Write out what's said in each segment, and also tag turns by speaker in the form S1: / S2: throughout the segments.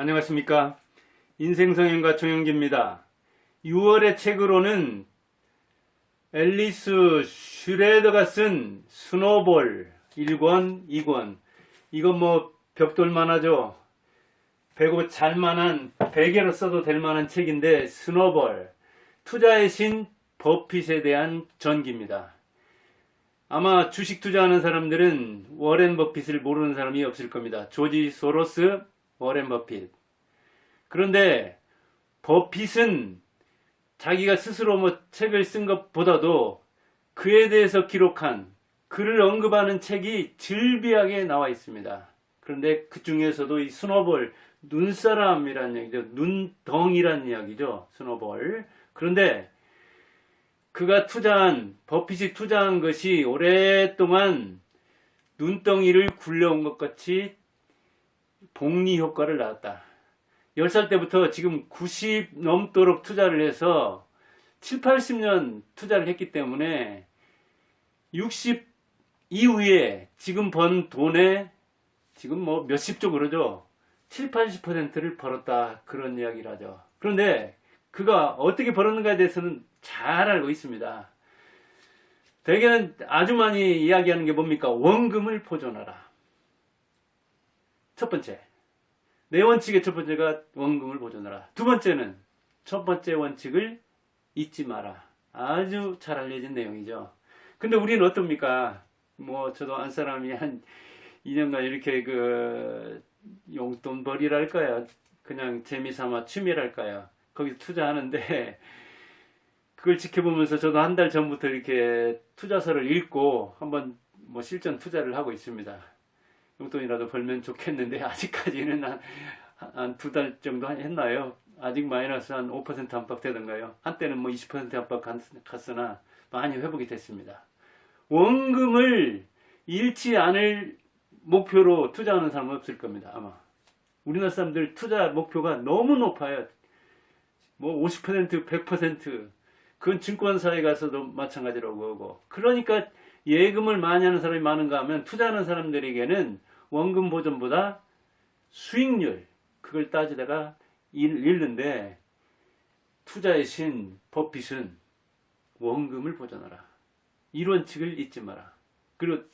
S1: 안녕하십니까. 인생성형가 조영기입니다. 6월의 책으로는 앨리스 슈레더가 쓴 스노볼 1권, 2권. 이건 뭐 벽돌만 하죠. 배고 잘 만한 베개로 써도 될 만한 책인데 스노볼 투자의 신 버핏에 대한 전기입니다. 아마 주식 투자하는 사람들은 워렌 버핏을 모르는 사람이 없을 겁니다. 조지 소로스, 워렌 버핏. 그런데 버핏은 자기가 스스로 뭐 책을 쓴 것보다도 그에 대해서 기록한 그를 언급하는 책이 즐비하게 나와 있습니다. 그런데 그 중에서도 이 스노볼 눈사람이라는 얘기죠. 눈덩이라는 이야기죠. 스노볼. 그런데 그가 투자한 버핏이 투자한 것이 오랫동안 눈덩이를 굴려온 것 같이 복리 효과를 낳았다. 10살 때부터 지금 90 넘도록 투자를 해서 7, 80년 투자를 했기 때문에 60 이후에 지금 번 돈의 지금 뭐 몇십 조 그러죠. 7, 80%를 벌었다. 그런 이야기를 하죠. 그런데 그가 어떻게 벌었는가에 대해서는 잘 알고 있습니다. 대개는 아주 많이 이야기하는 게 뭡니까? 원금을 보존하라. 첫 번째. 네 원칙의 첫 번째가 원금을 보존하라. 두 번째는 첫 번째 원칙을 잊지 마라. 아주 잘 알려진 내용이죠. 근데 우리는 어떻습니까? 뭐 저도 안 사람이 한 2년간 이렇게 그 용돈벌이랄까요? 그냥 재미삼아 취미랄까요? 거기 투자하는데 그걸 지켜보면서 저도 한 달 전부터 이렇게 투자서를 읽고 한번 뭐 실전 투자를 하고 있습니다. 용돈이라도 벌면 좋겠는데 아직까지는 한두달 정도 했나요? 아직 마이너스 한 5% 안팎 되던가요? 한때는 뭐 20% 안팎 갔으나 많이 회복이 됐습니다. 원금을 잃지 않을 목표로 투자하는 사람은 없을 겁니다. 아마 우리나라 사람들 투자 목표가 너무 높아요. 뭐 50%, 100% 그건 증권사에 가서도 마찬가지라고 하고 그러니까 예금을 많이 하는 사람이 많은가 하면 투자하는 사람들에게는 원금 보존보다 수익률 그걸 따지다가 잃- 잃는데 투자의 신 버핏은 원금을 보존하라. 이 원칙을 잊지 마라. 그리고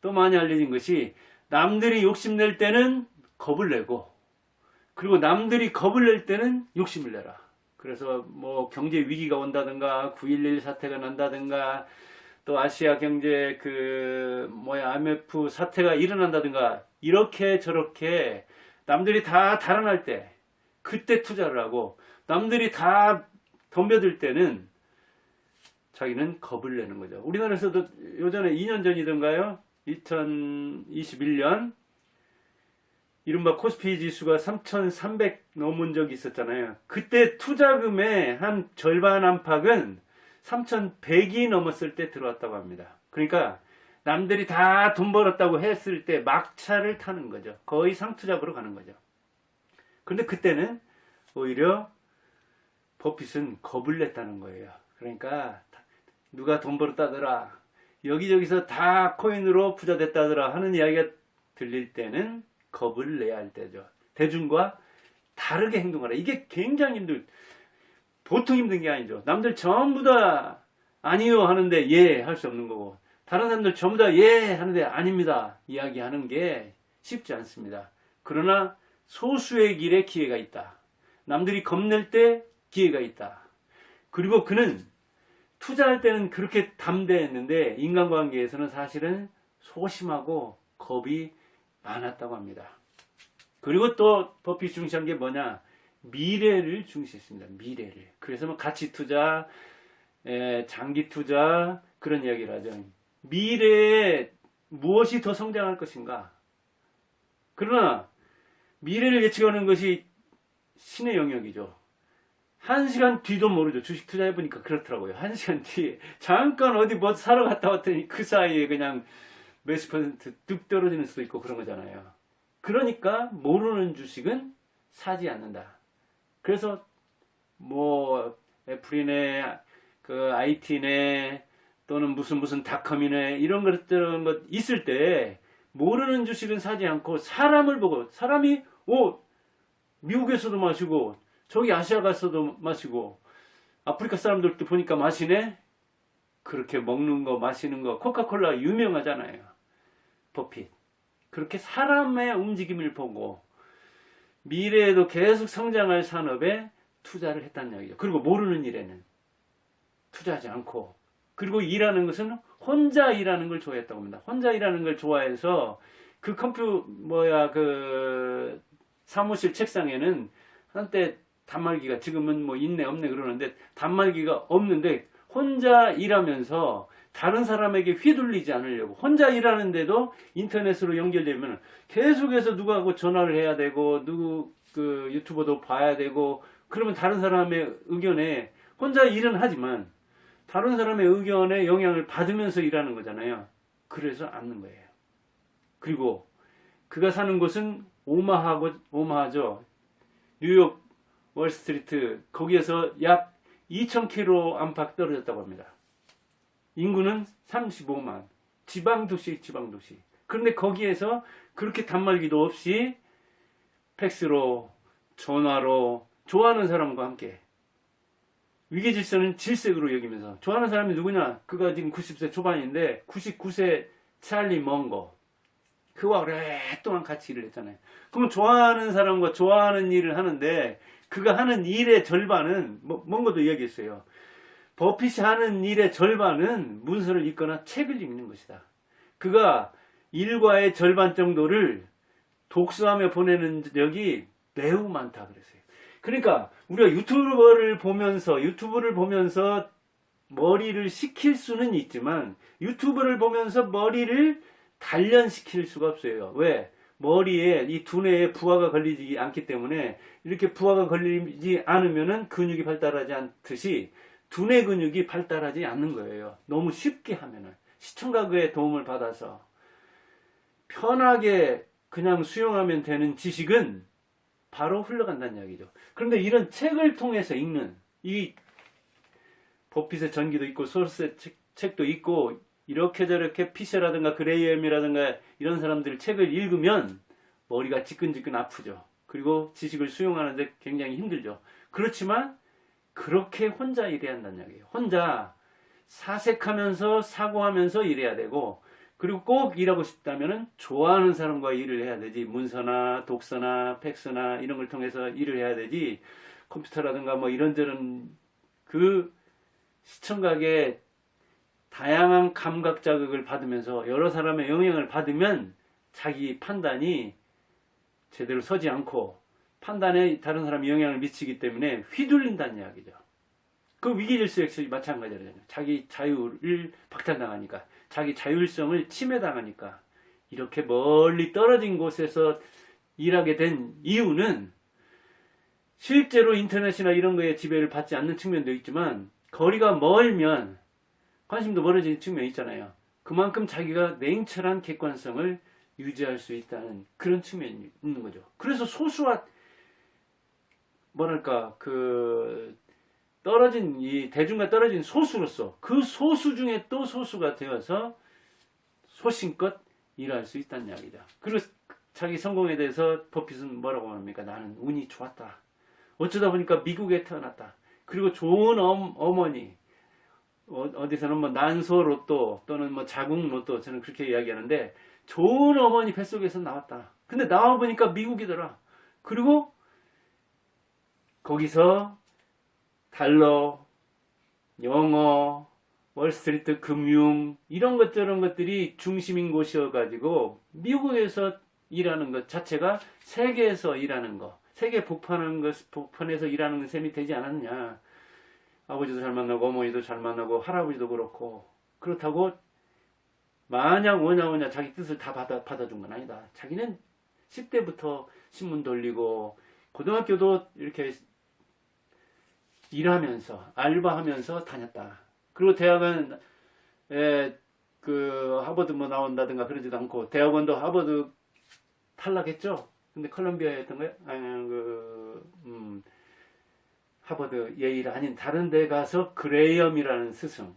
S1: 또 많이 알려진 것이 남들이 욕심낼 때는 겁을 내고 그리고 남들이 겁을 낼 때는 욕심을 내라. 그래서 뭐 경제 위기가 온다든가 9.11 사태가 난다든가 또 아시아 경제 그 뭐야 IMF 사태가 일어난다든가 이렇게 저렇게 남들이 다 달아날 때 그때 투자를 하고 남들이 다 덤벼들 때는 자기는 겁을 내는 거죠. 우리나라에서도 요전에 2년 전이던가요? 2021년 이른바 코스피 지수가 3,300 넘은 적이 있었잖아요. 그때 투자금의 한 절반 안팎은 3,100이 넘었을 때 들어왔다고 합니다. 그러니까 남들이 다 돈 벌었다고 했을 때 막차를 타는 거죠. 거의 상투잡으로 가는 거죠. 그런데 그때는 오히려 버핏은 겁을 냈다는 거예요. 그러니까 누가 돈 벌었다더라. 여기저기서 다 코인으로 부자 됐다더라 하는 이야기가 들릴 때는 겁을 내야 할 때죠. 대중과 다르게 행동하라. 이게 굉장히 힘들, 보통 힘든 게 아니죠. 남들 전부 다 아니요 하는데 예 할 수 없는 거고, 다른 사람들 전부 다 예 하는데 아닙니다. 이야기하는 게 쉽지 않습니다. 그러나 소수의 길에 기회가 있다. 남들이 겁낼 때 기회가 있다. 그리고 그는 투자할 때는 그렇게 담대했는데 인간관계에서는 사실은 소심하고 겁이 많았다고 합니다. 그리고 또 버핏 중시한 게 뭐냐? 미래를 중시했습니다. 미래를. 그래서 뭐 가치 투자, 에, 장기 투자 그런 이야기를 하죠. 미래에 무엇이 더 성장할 것인가? 그러나 미래를 예측하는 것이 신의 영역이죠. 한 시간 뒤도 모르죠. 주식 투자해보니까 그렇더라고요. 한 시간 뒤에. 잠깐 어디 뭐 사러 갔다 왔더니 그 사이에 그냥 몇십 퍼센트 뚝 떨어지는 수도 있고 그런 거잖아요. 그러니까 모르는 주식은 사지 않는다. 그래서 뭐 애플이네, 그 IT네, 또는 무슨 무슨 닷컴이네 이런 것들은 것 있을 때 모르는 주식은 사지 않고 사람을 보고 사람이 오 미국에서도 마시고 저기 아시아 가서도 마시고 아프리카 사람들도 보니까 마시네. 그렇게 먹는 거 마시는 거 코카콜라 유명하잖아요. 버핏. 그렇게 사람의 움직임을 보고 미래에도 계속 성장할 산업에 투자를 했다는 이야기죠. 그리고 모르는 일에는 투자하지 않고 그리고 일하는 것은 혼자 일하는 걸 좋아했다고 합니다. 혼자 일하는 걸 좋아해서 그 컴퓨 뭐야 그 사무실 책상에는 한때 단말기가 지금은 뭐 있네 없네 그러는데 단말기가 없는데 혼자 일하면서 다른 사람에게 휘둘리지 않으려고 혼자 일하는데도 인터넷으로 연결되면 계속해서 누구하고 전화를 해야 되고 누구 그 유튜버도 봐야 되고 그러면 다른 사람의 의견에 혼자 일은 하지만 다른 사람의 의견에 영향을 받으면서 일하는 거잖아요. 그래서 앉는 거예요. 그리고 그가 사는 곳은 오마하고 오마하죠. 뉴욕 월스트리트 거기에서 약 2,000km 안팎 떨어졌다고 합니다. 인구는 35만. 지방 도시, 지방 도시. 그런데 거기에서 그렇게 단말기도 없이 팩스로, 전화로, 좋아하는 사람과 함께 위계 질서는 질색으로 여기면서 좋아하는 사람이 누구냐? 그가 지금 90세 초반인데 99세 찰리 먼거. 그와 오랫동안 같이 일을 했잖아요. 그럼 좋아하는 사람과 좋아하는 일을 하는데 그가 하는 일의 절반은 뭐, 먼거도 이야기했어요. 버핏이 하는 일의 절반은 문서를 읽거나 책을 읽는 것이다. 그가 일과의 절반 정도를 독서하며 보내는 적이 매우 많다 그랬어요. 그러니까 우리가 유튜버를 보면서 유튜브를 보면서 머리를 식힐 수는 있지만 유튜브를 보면서 머리를 단련시킬 수가 없어요. 왜? 머리에 이 두뇌에 부하가 걸리지 않기 때문에 이렇게 부하가 걸리지 않으면은 근육이 발달하지 않듯이 두뇌 근육이 발달하지 않는 거예요. 너무 쉽게 하면은 시청각의 도움을 받아서 편하게 그냥 수용하면 되는 지식은 바로 흘러간다는 이야기죠. 그런데 이런 책을 통해서 읽는 이 버핏의 전기도 있고 소스 책, 도 있고 이렇게 저렇게 피셔라든가 그레이엄이라든가 이런 사람들 책을 읽으면 머리가 지끈지끈 아프죠. 그리고 지식을 수용하는데 굉장히 힘들죠. 그렇지만 그렇게 혼자 일해야 한다는 이야기예요. 혼자 사색하면서 사고하면서 일해야 되고 그리고 꼭 일하고 싶다면 좋아하는 사람과 일을 해야 되지 문서나 독서나 팩스나 이런 걸 통해서 일을 해야 되지 컴퓨터라든가 뭐 이런저런 그 시청각의 다양한 감각 자극을 받으면서 여러 사람의 영향을 받으면 자기 판단이 제대로 서지 않고 판단에 다른 사람이 영향을 미치기 때문에 휘둘린다는 이야기죠. 그 위기질서 역시 마찬가지잖아요. 자기 자유를 박탈당하니까, 자기 자율성을 침해당하니까, 이렇게 멀리 떨어진 곳에서 일하게 된 이유는 실제로 인터넷이나 이런 거에 지배를 받지 않는 측면도 있지만, 거리가 멀면 관심도 멀어지는 측면이 있잖아요. 그만큼 자기가 냉철한 객관성을 유지할 수 있다는 그런 측면이 있는 거죠. 그래서 소수와 뭐랄까 그 떨어진 이 대중과 떨어진 소수로서 그 소수 중에 또 소수가 되어서 소신껏 일할 수 있다는 이야기죠. 그리고 자기 성공에 대해서 버핏은 뭐라고 합니까? 나는 운이 좋았다. 어쩌다 보니까 미국에 태어났다. 그리고 좋은 엄, 어머니, 어, 디서는 뭐 난소 로또 또는 뭐 자궁 로또 저는 그렇게 이야기하는데 좋은 어머니 뱃속에서 나왔다. 근데 나와 보니까 미국이더라. 그리고 거기서 달러, 영어, 월스트리트 금융 이런 것 저런 것들이 중심인 곳이어가지고 미국에서 일하는 것 자체가 세계에서 일하는 거, 세계 복판하는 것, 복판에서 일하는 셈이 되지 않았냐. 아버지도 잘 만나고 어머니도 잘 만나고 할아버지도 그렇고 그렇다고 마냥 오냐 오냐 자기 뜻을 다 받아, 받아준 건 아니다. 자기는 10대부터 신문 돌리고 고등학교도 이렇게 일하면서 알바하면서 다녔다. 그리고 대학은 에, 그 하버드 뭐 나온다든가 그러지도 않고 대학원도 하버드 탈락했죠. 근데 컬럼비아였던 거예요. 아니 그 음, 하버드 예일 아닌 다른 데 가서 그레이엄이라는 스승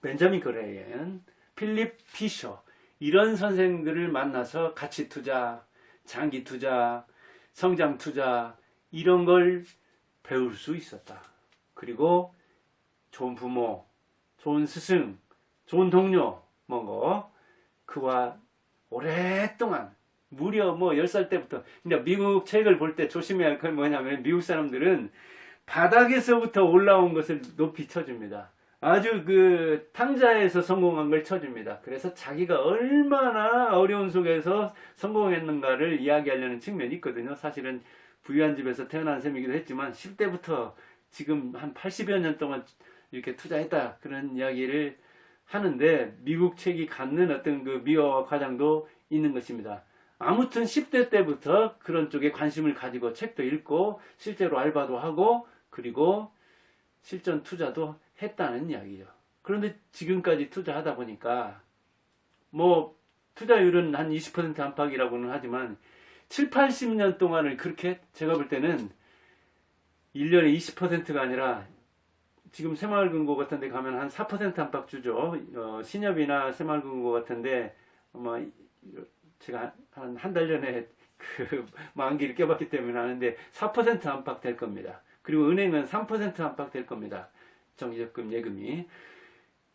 S1: 벤자민 그레이엄 필립 피셔 이런 선생들을 만나서 가치 투자, 장기 투자, 성장 투자 이런 걸 배울 수 있었다. 그리고 좋은 부모, 좋은 스승, 좋은 동료, 뭐고 그와 오랫동안 무려 뭐 10살 때부터 근데 미국 책을 볼 때 조심해야 할 건 뭐냐면 미국 사람들은 바닥에서부터 올라온 것을 높이 쳐줍니다. 아주 그 탕자에서 성공한 걸 쳐줍니다. 그래서 자기가 얼마나 어려운 속에서 성공했는가를 이야기하려는 측면이 있거든요. 사실은 부유한 집에서 태어난 셈이기도 했지만 10대부터 지금 한 80여 년 동안 이렇게 투자했다 그런 이야기를 하는데 미국 책이 갖는 어떤 그 미화와 과장도 있는 것입니다. 아무튼 10대 때부터 그런 쪽에 관심을 가지고 책도 읽고 실제로 알바도 하고 그리고 실전 투자도 했다는 이야기죠. 그런데 지금까지 투자하다 보니까 뭐 투자율은 한 20% 안팎이라고는 하지만 7, 80년 동안을 그렇게 제가 볼 때는 1년에 20%가 아니라 지금 새마을금고 같은 데 가면 한 4% 안팎 주죠. 어, 신협이나 새마을금고 같은 데 아마 제가 한 한 달 전에 그 만기를 껴봤기 때문에 아는데 4% 안팎 될 겁니다. 그리고 은행은 3% 안팎 될 겁니다. 정기적금 예금이.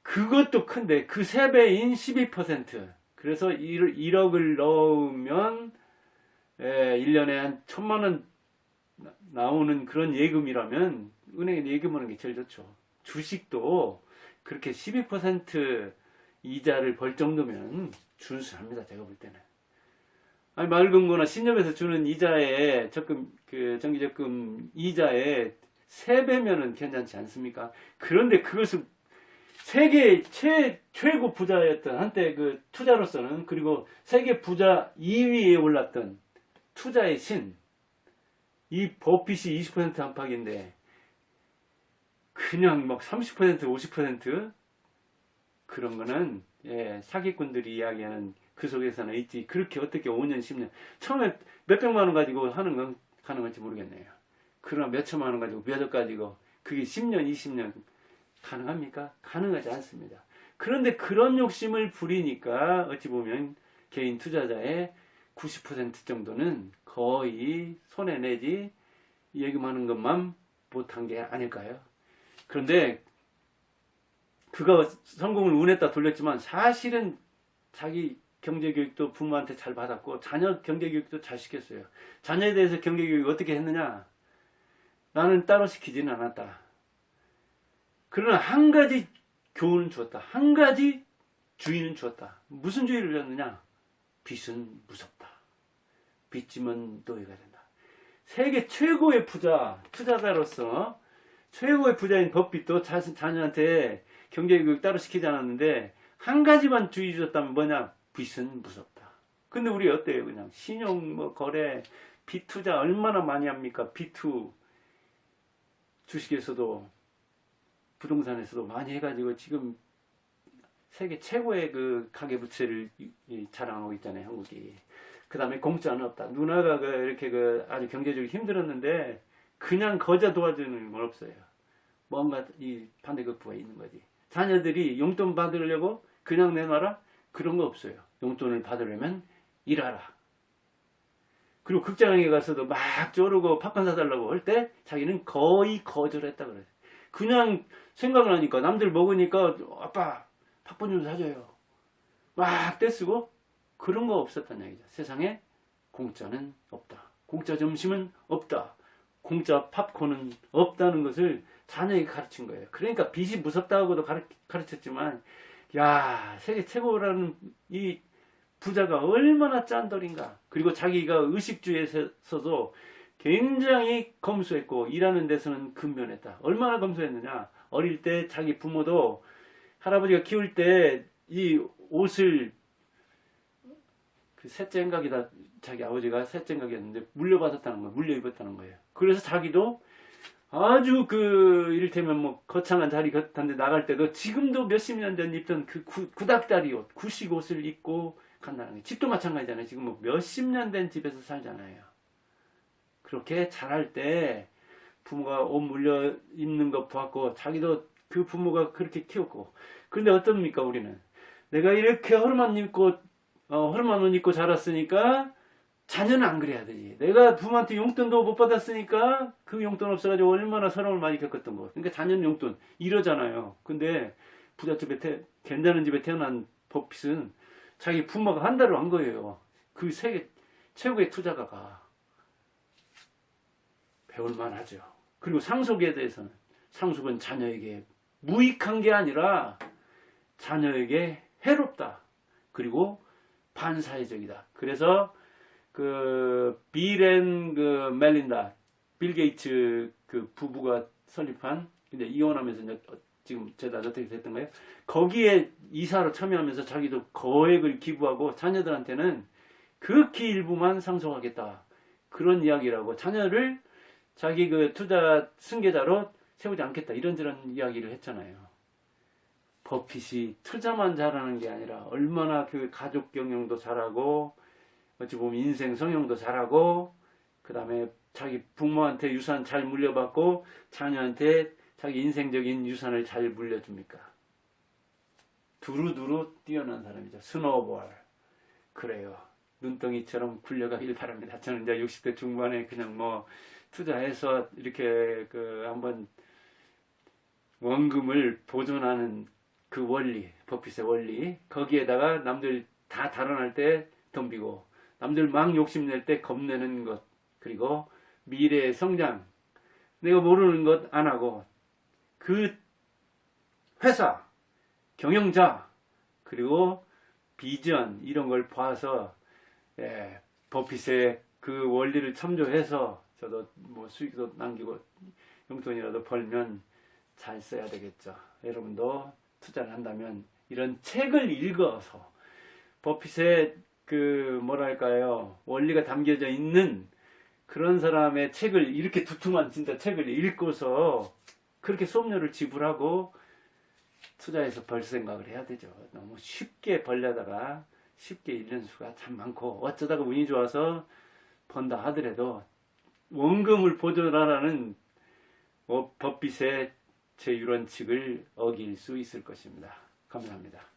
S1: 그것도 큰데 그 3배인 12%. 그래서 1억을 넣으면 에, 1년에 한 천만 원 나- 나오는 그런 예금이라면 은행에 예금하는 게 제일 좋죠. 주식도 그렇게 12% 이자를 벌 정도면 준수합니다. 제가 볼 때는. 아니 맑은 거나 신협에서 주는 이자에 적금 그 정기 적금 이자에 세 배면은 괜찮지 않습니까? 그런데 그것을 세계 최 최고 부자였던 한때 그 투자로서는 그리고 세계 부자 2위에 올랐던 투자의 신. 이 버핏이 20% 안팎인데 그냥 막 30% 50% 그런 거는 예, 사기꾼들이 이야기하는 그 속에서는 있지. 그렇게 어떻게 5년 10년. 처음에 몇백만 원 가지고 하는 건 가능할지 모르겠네요. 그러나 몇천만 원 가지고 몇억 가지고 그게 10년 20년 가능합니까? 가능하지 않습니다. 그런데 그런 욕심을 부리니까 어찌 보면 개인 투자자의 90% 정도는 거의 손해 내지 예금하는 것만 못한 게 아닐까요? 그런데 그가 성공을 운했다 돌렸지만 사실은 자기 경제교육도 부모한테 잘 받았고 자녀 경제교육도 잘 시켰어요. 자녀에 대해서 경제교육 어떻게 했느냐? 나는 따로 시키지는 않았다. 그러나 한 가지 교훈은 주었다. 한 가지 주의는 주었다. 무슨 주의를 줬느냐? 빚은 무섭다. 빚지면 노예가 된다. 세계 최고의 부자, 투자자로서 최고의 부자인 버핏도 자, 자녀한테 경제교육 따로 시키지 않았는데 한 가지만 주의 줬다면 뭐냐? 빚은 무섭다. 근데 우리 어때요? 그냥 신용 뭐 거래 빚 투자 얼마나 많이 합니까? 비투 주식에서도 부동산에서도 많이 해가지고 지금 세계 최고의 그 가계부채를 자랑하고 있잖아요, 한국이. 그 다음에 공짜는 없다. 누나가 그 이렇게 그 아주 경제적으로 힘들었는데 그냥 거저 도와주는 건 없어요. 뭔가 이 반대급부가 있는 거지. 자녀들이 용돈 받으려고 그냥 내놔라? 그런 거 없어요. 용돈을 받으려면 일하라. 그리고 극장에 가서도 막 쪼르고 팝콘 사달라고 할 때 자기는 거의 거절했다 그래요. 그냥 생각을 하니까 남들 먹으니까 아빠 좀 사줘요. 막 떼쓰고 그런 거 없었단 얘기죠. 세상에 공짜는 없다. 공짜 점심은 없다. 공짜 팝콘은 없다는 것을 자녀에게 가르친 거예요. 그러니까 빚이 무섭다고도 가르, 가르쳤지만, 야, 세계 최고라는 이 부자가 얼마나 짠돌인가. 그리고 자기가 의식주에서도 굉장히 검소했고, 일하는 데서는 근면했다. 얼마나 검소했느냐. 어릴 때 자기 부모도 할아버지가 키울 때 이 옷을 그 셋째 행각이다 자기 아버지가 셋째 행각이었는데 물려받았다는 거예요. 물려 입었다는 거예요. 그래서 자기도 아주 그 이를테면 뭐 거창한 자리 같은데 나갈 때도 지금도 몇십 년 전 입던 그 구, 구닥다리 옷, 구식 옷을 입고 간다는 거예요. 집도 마찬가지잖아요. 지금 뭐 몇십 년 된 집에서 살잖아요. 그렇게 자랄 때 부모가 옷 물려 입는 거 보았고 자기도 그 부모가 그렇게 키웠고 그런데 어떻습니까 우리는 내가 이렇게 허름한 입고 어, 허름한 옷 입고 자랐으니까 자녀는 안 그래야 되지. 내가 부모한테 용돈도 못 받았으니까 그 용돈 없어가지고 얼마나 서러움을 많이 겪었던 거. 그러니까 자녀는 용돈 이러잖아요. 근데 부잣집에 태, 괜찮은 집에 태어난 버핏은 자기 부모가 한다로 한 거예요. 그 세계 최고의 투자가가 배울만 하죠. 그리고 상속에 대해서는 상속은 자녀에게 무익한 게 아니라 자녀에게 해롭다. 그리고 반사회적이다. 그래서 그 빌앤 그 멜린다 빌 게이츠 그 부부가 설립한 근데 이혼하면서 이제 어- 지금 재단 어떻게 됐던가요? 거기에 이사로 참여하면서 자기도 거액을 기부하고 자녀들한테는 극히 일부만 상속하겠다 그런 이야기라고 자녀를 자기 그 투자 승계자로 세우지 않겠다 이런저런 이야기를 했잖아요. 버핏이 투자만 잘하는 게 아니라 얼마나 그 가족 경영도 잘하고 어찌 보면 인생 성형도 잘하고 그 다음에 자기 부모한테 유산 잘 물려받고 자녀한테 자기 인생적인 유산을 잘 물려줍니까? 두루두루 뛰어난 사람이죠. 스노볼. 그래요. 눈덩이처럼 굴려가길 바랍니다. 저는 이제 60대 중반에 그냥 뭐 투자해서 이렇게 그 한번 원금을 보존하는 그 원리, 버핏의 원리, 거기에다가 남들 다 달아날 때 덤비고, 남들 막 욕심낼 때 겁내는 것, 그리고 미래의 성장, 내가 모르는 것 안 하고, 그 회사, 경영자, 그리고 비전, 이런 걸 봐서, 예, 버핏의 그 원리를 참조해서, 저도 뭐 수익도 남기고, 용돈이라도 벌면 잘 써야 되겠죠. 여러분도 투자를 한다면 이런 책을 읽어서 버핏의 그 뭐랄까요 원리가 담겨져 있는 그런 사람의 책을 이렇게 두툼한 진짜 책을 읽고서 그렇게 수업료를 지불하고 투자해서 벌 생각을 해야 되죠. 너무 쉽게 벌려다가 쉽게 잃는 수가 참 많고 어쩌다가 운이 좋아서 번다 하더라도 원금을 보존하라는 어, 버핏의 제 유론칙을 어길 수 있을 것입니다. 감사합니다.